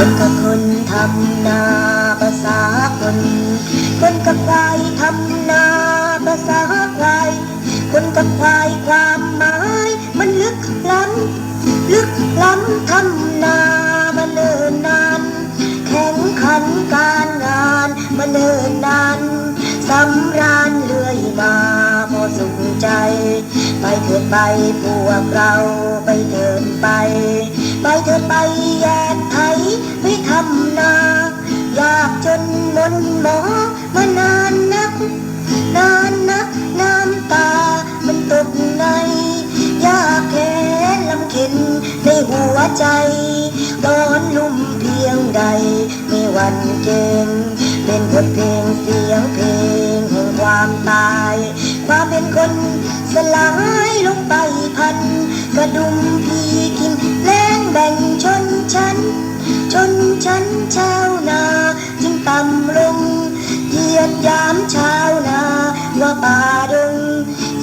คนกับคนทำนาภาษาคน คนกับควายทำนาภาษาควายคนกับควายความหมาย มันลึกล้ำลึกล้ำทำนามาเนิ่นนานแข่งขันการงานมาเนิ่นนานสำราญเลื่อยมาพอสุขใจ ไปเถิดไปพวกเราไปเถิดไป ไปเถิดไปแยกท ไปทำนา อยากจนมนหมอมานานนัก นานนักน้ำตา มันตกใน ยากแค้นลำเข็นในหัวใจร้อนลุ่มเพียงใด ไม่หวันเกรงเป็นบทเพลงเสียงเพลงแห่งความตายความเป็นคนสลายลงไปพัน กระดุมพีกิน ป่าดง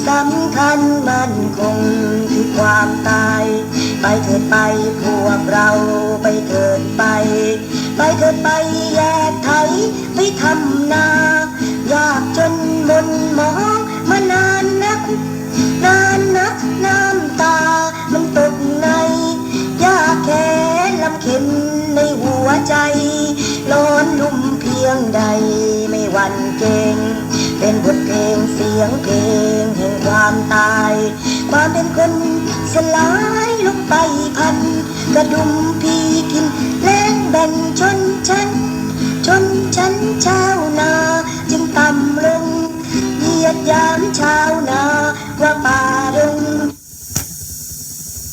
สำคัญมันคงคือความตาย ไปเถิดไปพวกเราไปเถิดไป ไปเถิดไปแยกไทยไปทำนา อยากจนมนหมองมานานนัก นานนักน้ำตามันตกในยากแค้นลำเข็นในหัวใจร้อนลุ่มเพียงใดไม่หวั่นเกรง เป็นบทเพลงเสียงเพลงแห่งความตายความเป็นคนสลายลงไปพันกระดุมพี